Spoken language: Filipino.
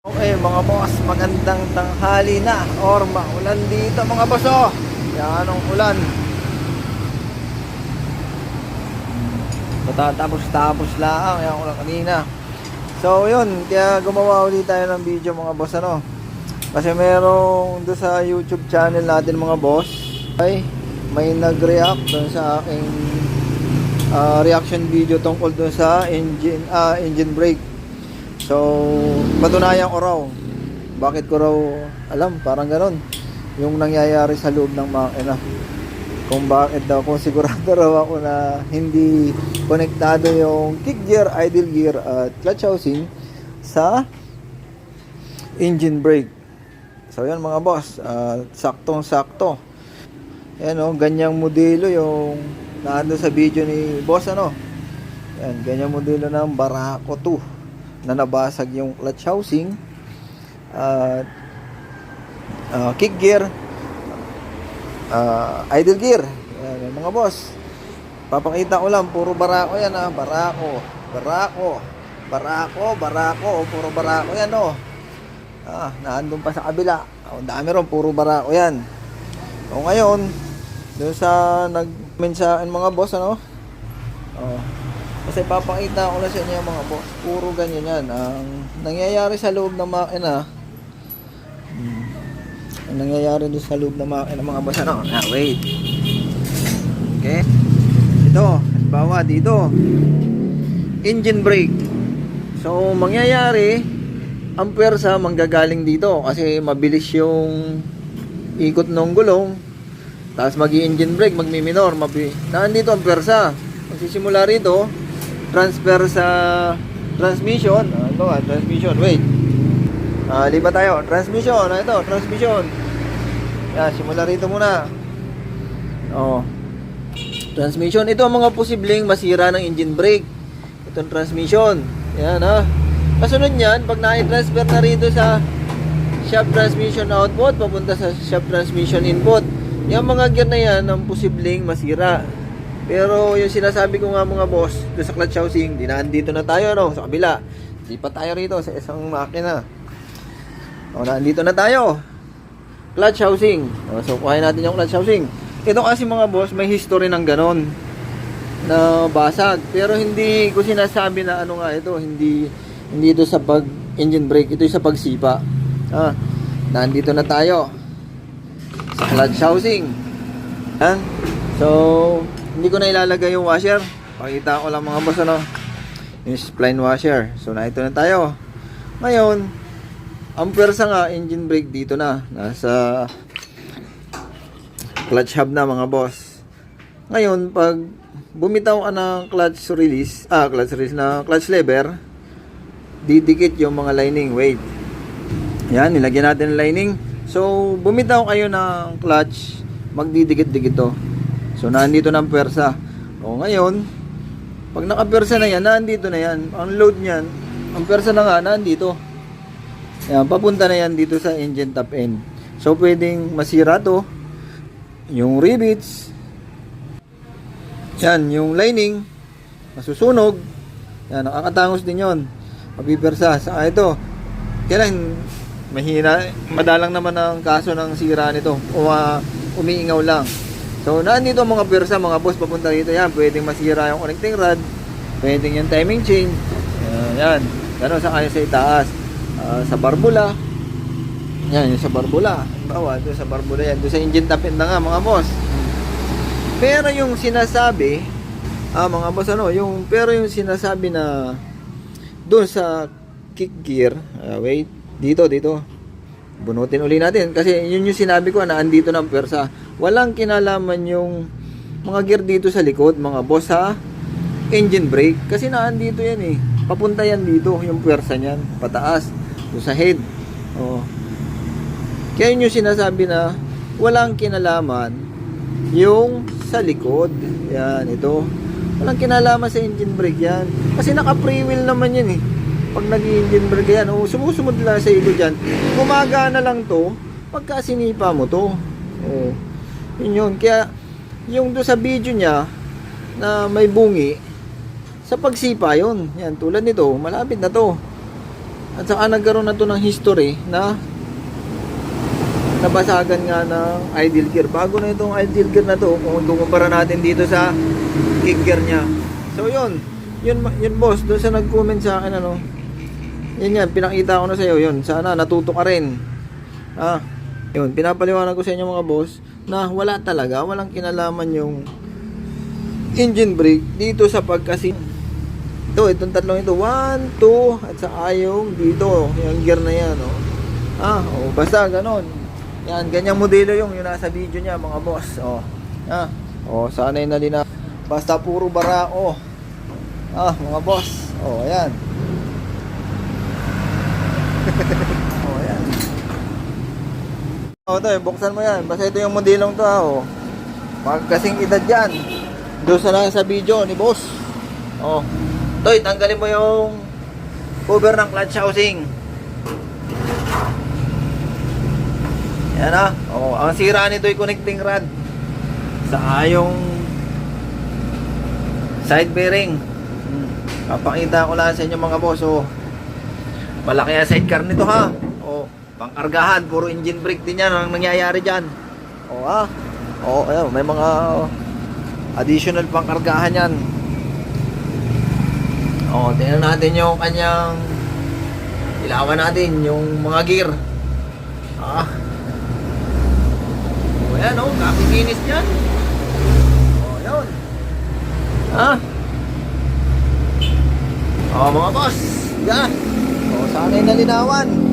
Okay mga boss, magandang tanghali na or maulan dito mga boss oh. Yan ang ulan. Matatapos-tapos lang yan ulan kanina. So yun, kaya gumawa ulit tayo ng video mga boss ano. Kasi merong doon sa YouTube channel natin mga boss ay may nag-react doon sa aking ah, reaction video tungkol doon sa engine ah, engine brake. So, patunayan ko raw. Bakit ko raw alam, parang ganon. Yung nangyayari sa loob ng makina. Kung bakit daw, kung sigurado raw ako na hindi konektado yung kick gear, idle gear, at clutch housing sa engine brake. So, yan mga boss. ah, saktong-sakto. Yan o, ganyang modelo yung naando sa video ni boss ano. Yan, ganyang modelo ng Barako 2 na nabasag yung clutch housing at ah, kick gear ah, idle gear. Yan, yan, mga boss. Papakita ko lang puro barako yan ah. Barako barako barako barako puro barako yan oh. Ah, naandun pa sa kabila. Oh, ang dami ron puro barako yan. O ngayon doon sa nag sa mga boss ano? Oh, kasi papakita ko na sa inyo mga boss, puro ganyan yan. Ang nangyayari sa loob ng makina, hmm, ang nangyayari doon sa loob ng makina mga boss, ano? Ah, wait. Okay. Ito, halimbawa dito, engine brake. So, mangyayari, ang pwersa manggagaling dito kasi mabilis yung ikot ng gulong. Tapos mag engine brake, magmi-minor, mabi. Nandito ang pwersa. Magsisimula rito, transfer sa transmission. Ah, ito nga, transmission. Wait. Ah, liba tayo. Transmission. Ah, ito, transmission. Yan, simula rito muna. Oh. Transmission. Ito ang mga posibleng masira ng engine brake. Itong transmission. Yan, ha. Kasunod niyan, pag na-transfer na rito sa shaft transmission output, papunta sa shaft transmission input. Yung mga gear na yan ang posibleng masira. Pero yung sinasabi ko nga mga boss, doon sa clutch housing, dinaan dito na tayo no, sa kabila. Di pa tayo rito sa isang makina. O, nandito na tayo. Clutch housing. O, so, kuhain natin yung clutch housing. Ito kasi mga boss, may history ng ganon na basag. Pero hindi ko sinasabi na ano nga ito, hindi hindi ito sa pag engine brake, ito sa pagsipa. Ah, nandito na tayo sa clutch housing. Ha? So, hindi ko na ilalagay yung washer. Pakita ko lang mga boss ano. Yung spline washer. So, na ito na tayo. Ngayon, ang pwersa nga engine brake dito na. Nasa clutch hub na mga boss. Ngayon, pag bumitaw ka ng clutch release, ah, clutch release na clutch lever, didikit yung mga lining. Wait. Yan, nilagyan natin ng lining. So, bumitaw kayo ng clutch, magdidikit-dikit to. So, nandito na ang pwersa. O, ngayon, pag nakapwersa na yan, nandito na yan. Ang load niyan, ang pwersa na nga, nandito. Yan, papunta na yan dito sa engine top end. So, pwedeng masira to. Yung rivets. Yan, yung lining. Masusunog. Yan, nakakatangos din yon Mapipwersa. Sa ito, kailan mahina, madalang naman ang kaso ng sira nito. Uma, umiingaw lang. So, nandito mga pwersa, mga boss, papunta dito yan. Pwedeng masira yung connecting rod. Pwedeng yung timing chain. Yan, yan. Ganon sa kaya sa itaas. Ah, sa barbula. Yan, yung sa barbula. Bawa, doon sa barbula yan. Doon sa engine top end na nga, mga boss. Pero yung sinasabi, ah, mga boss, ano, yung, pero yung sinasabi na doon sa kick gear, ah, wait, dito, dito. Bunutin uli natin kasi yun yung sinabi ko na andito ng pwersa. Walang kinalaman yung mga gear dito sa likod, mga boss ha. Engine brake kasi naandito yan eh. Papunta yan dito yung pwersa niyan, pataas, doon sa head. Oh. Kaya yun yung sinasabi na walang kinalaman yung sa likod. Yan, ito. Walang kinalaman sa engine brake yan. Kasi naka-free wheel naman yan eh pag nag-engine brake yan, o sumusunod lang sa ikot dyan, gumagana lang to, pagka sinipa mo to. O, yun yun. Kaya, yung do sa video niya, na may bungi, sa pagsipa yun. Yan, tulad nito, malapit na to. At saka nagkaroon na to ng history na nabasagan nga ng ideal gear. Bago na itong ideal gear na to, kung kukumpara natin dito sa kick gear niya. So yun, yun, yun boss, doon sa nag-comment sa akin ano, yun yan, pinakita ko na sa iyo yun. Sana natuto ka rin. Ah, yun, pinapaliwanag ko sa inyo mga boss na wala talaga, walang kinalaman yung engine brake dito sa pagkasi. Ito, itong tatlong ito. 1, 2 at saka yung dito. Yung gear na yan oh. ah, oh, basta ganon. Yan, ganyang modelo yung yung nasa video niya mga boss oh. ah, oh, sanay na din basta puro barao. Ah, mga boss. Oh, ayan oh, ayan oh, ito, eh, buksan mo yan basta ito yung modelong to ah, oh. Pagkasing edad yan doon sa nasa video ni boss. Oh. Toy, tanggalin mo yung cover ng clutch housing. Yan ah. Oh, ang sira nito ay connecting rod sa yung side bearing. Hmm. Papakita ko lang sa inyo mga boss. Oh. Malaki ang sidecar nito ha. Oh, pangkargahan, puro engine brake din yan ang nangyayari diyan. Oh, ah. Oh, ayun, may mga oh, additional pang kargahan yan. O tingnan natin yung kanyang ilawan natin yung mga gear. Ah. O yan o kapikinis yan. O yun ah. O mga boss yan. O sana'y nalinawan